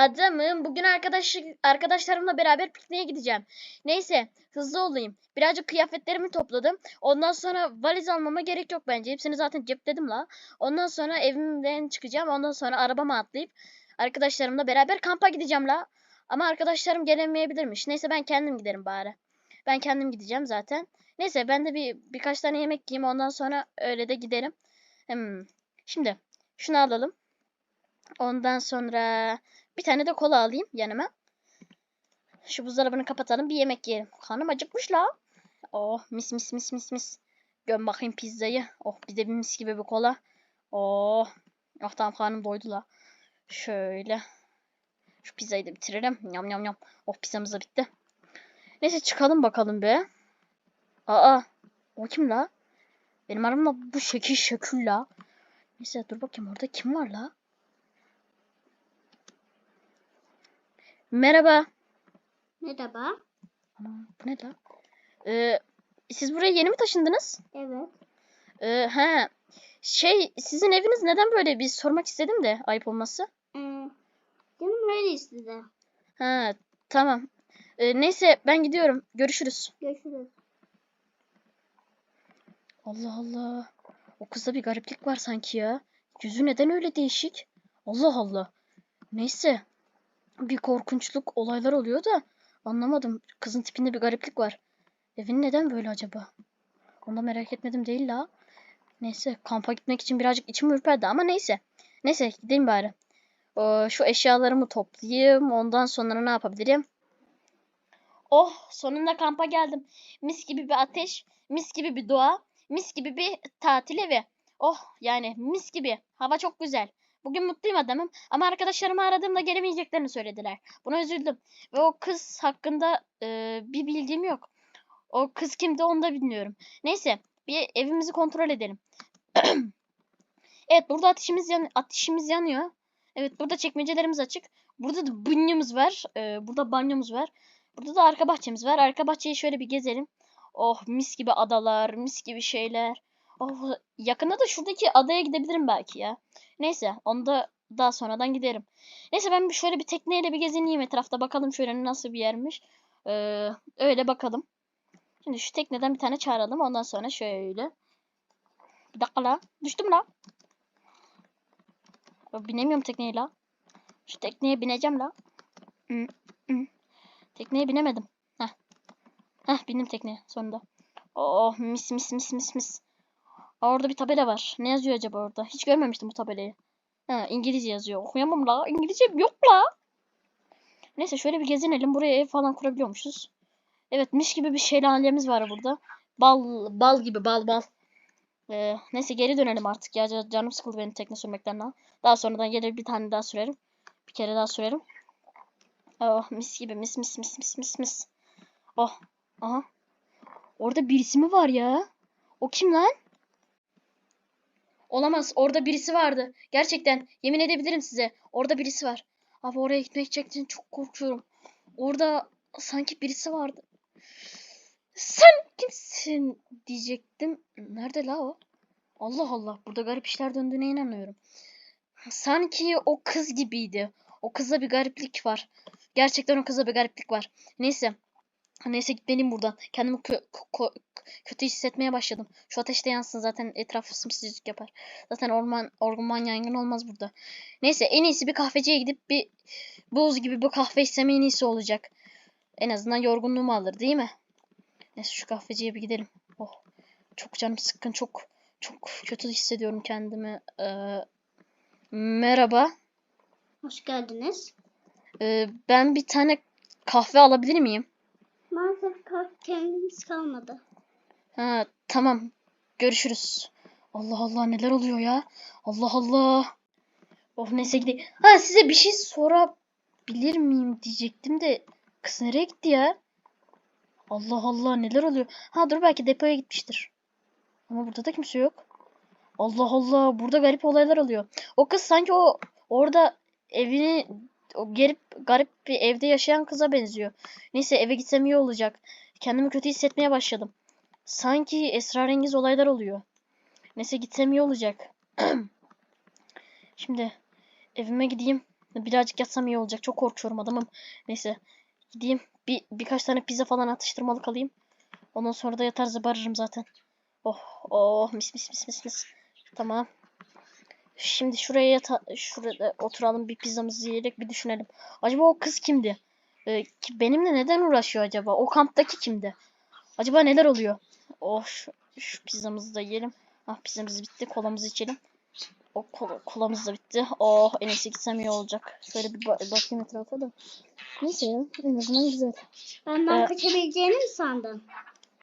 adamım. Bugün arkadaş arkadaşlarımla beraber pikniğe gideceğim. Neyse hızlı olayım. Birazcık kıyafetlerimi topladım. Ondan sonra valiz almama gerek yok bence. Hepsini zaten cepledim la. Ondan sonra evimden çıkacağım. Ondan sonra arabama atlayıp arkadaşlarımla beraber kampa gideceğim la. Ama arkadaşlarım gelemeyebilirmiş. Neyse ben kendim giderim bari. Ben kendim gideceğim zaten. Neyse ben de bir birkaç tane yemek yiyeyim. Ondan sonra öyle de giderim. Hmm. Şimdi şunu alalım. Ondan sonra bir tane de kola alayım yanıma. Şu buzdolabını kapatalım. Bir yemek yiyelim. Karnım acıkmış la. Oh mis mis mis mis mis. Göm bakayım pizzayı. Oh bir de bir mis gibi bir kola. Oh. Oh tamam karnım doydu la. Şöyle. Şu pizzayı da bitirelim. Yam yam yam. Oh pizzamız da bitti. Neyse çıkalım bakalım be. Aa. O kim la? Benim aramda bu şekil şekil la. Neyse dur bakayım orada kim var la? Merhaba. Merhaba. Aman bu ne la? Ee, siz buraya yeni mi taşındınız? Evet. Ee, he. Şey sizin eviniz neden böyle bir sormak istedim de ayıp olması. Ee, canım öyle istedi. Ha tamam. Ee, neyse ben gidiyorum. Görüşürüz. Görüşürüz. Allah Allah. O kızda bir gariplik var sanki ya. Yüzü neden öyle değişik? Allah Allah. Neyse. Bir korkunçluk olaylar oluyor da anlamadım. Kızın tipinde bir gariplik var. Evin neden böyle acaba? Onu da merak etmedim değil la. Neyse kampa gitmek için birazcık içim ürperdi ama neyse. Neyse gidelim bari. Ee, şu eşyalarımı toplayayım. Ondan sonra ne yapabilirim? Oh sonunda kampa geldim. Mis gibi bir ateş, mis gibi bir doğa, mis gibi bir tatil evi. Oh yani mis gibi. Hava çok güzel. Bugün mutluyum adamım ama arkadaşlarımı aradığımda gelemeyeceklerini söylediler. Buna üzüldüm. Ve o kız hakkında e, bir bilgim yok. O kız kimdi onu da bilmiyorum. Neyse bir evimizi kontrol edelim. evet burada ateşimiz, yan ateşimiz yanıyor. Evet burada çekmecelerimiz açık. Burada da banyomuz var. E, burada banyomuz var. Burada da arka bahçemiz var. Arka bahçeyi şöyle bir gezelim. Oh mis gibi adalar, mis gibi şeyler. Oh yakında da şuradaki adaya gidebilirim belki ya. Neyse onu da daha sonradan giderim. Neyse ben bir şöyle bir tekneyle bir gezineyim etrafta bakalım şöyle nasıl bir yermiş. Ee, öyle bakalım. Şimdi şu tekneden bir tane çağıralım ondan sonra şöyle. Bir dakika la. Düştüm la. Binemiyorum tekneye la. Şu tekneye bineceğim la. Hı, hı. Tekneye binemedim. Heh. Heh bindim tekneye sonunda. Oh mis mis mis mis mis. Orada bir tabela var. Ne yazıyor acaba orada? Hiç görmemiştim bu tabelayı. Ha, İngilizce yazıyor. Okuyamam la. İngilizce yok la. Neyse şöyle bir gezinelim. Buraya ev falan kurabiliyormuşuz. Evet mis gibi bir şelalemiz var burada. Bal bal gibi bal bal. Ee, neyse geri dönelim artık ya. Can- Canım sıkıldı benim tekne sürmekten daha. Daha sonradan gelir bir tane daha sürerim. Bir kere daha sürerim. Oh mis gibi mis mis mis mis mis mis. Oh. Aha. Orada birisi mi var ya? O kim lan? Olamaz. Orada birisi vardı. Gerçekten. Yemin edebilirim size. Orada birisi var. Abi oraya gitmek gerçekten çok korkuyorum. Orada sanki birisi vardı. Sen kimsin diyecektim. Nerede la o? Allah Allah. Burada garip işler döndüğüne inanıyorum. Sanki o kız gibiydi. O kızda bir gariplik var. Gerçekten o kızda bir gariplik var. Neyse. Neyse gitmeliyim buradan. Kendimi kö- ko- kötü hissetmeye başladım. Şu ateşte yansın zaten etrafı sımsıcak yapar. Zaten orman orman yangın olmaz burada. Neyse en iyisi bir kahveciye gidip bir buz gibi bir kahve içsem en iyisi olacak. En azından yorgunluğumu alır değil mi? Neyse şu kahveciye bir gidelim. Oh. Çok canım sıkkın çok çok kötü hissediyorum kendimi. Ee, merhaba. Hoş geldiniz. Ee, ben bir tane kahve alabilir miyim? Maalesef kahvemiz kalmadı. Ha tamam. Görüşürüz. Allah Allah neler oluyor ya? Allah Allah. Oh neyse gideyim. Ha size bir şey sorabilir miyim diyecektim de kız nereye gitti ya? Allah Allah neler oluyor? Ha dur belki depoya gitmiştir. Ama burada da kimse yok. Allah Allah burada garip olaylar oluyor. O kız sanki o orada evini o garip garip bir evde yaşayan kıza benziyor. Neyse eve gitsem iyi olacak. Kendimi kötü hissetmeye başladım. Sanki esrarengiz olaylar oluyor. Neyse gitsem iyi olacak. Şimdi evime gideyim. Birazcık yatsam iyi olacak. Çok korkuyorum adamım. Neyse. Gideyim. Bir, birkaç tane pizza falan atıştırmalık alayım. Ondan sonra da yatar zıbarırım zaten. Oh oh mis mis mis mis mis. Tamam. Şimdi şuraya şurada oturalım bir pizzamızı yiyerek bir düşünelim. Acaba o kız kimdi? Ee, benimle neden uğraşıyor acaba? O kamptaki kimdi? Acaba neler oluyor? Oh şu, şu pizzamızı da yiyelim. Ah pizzamız bitti. Kolamızı içelim. O kola, kolamız da bitti. Oh en iyisi gitsem iyi olacak. Şöyle bir ba- bakayım etrafa da. Neyse ya en azından güzel. Benden Ee, kaçabileceğini mi sandın?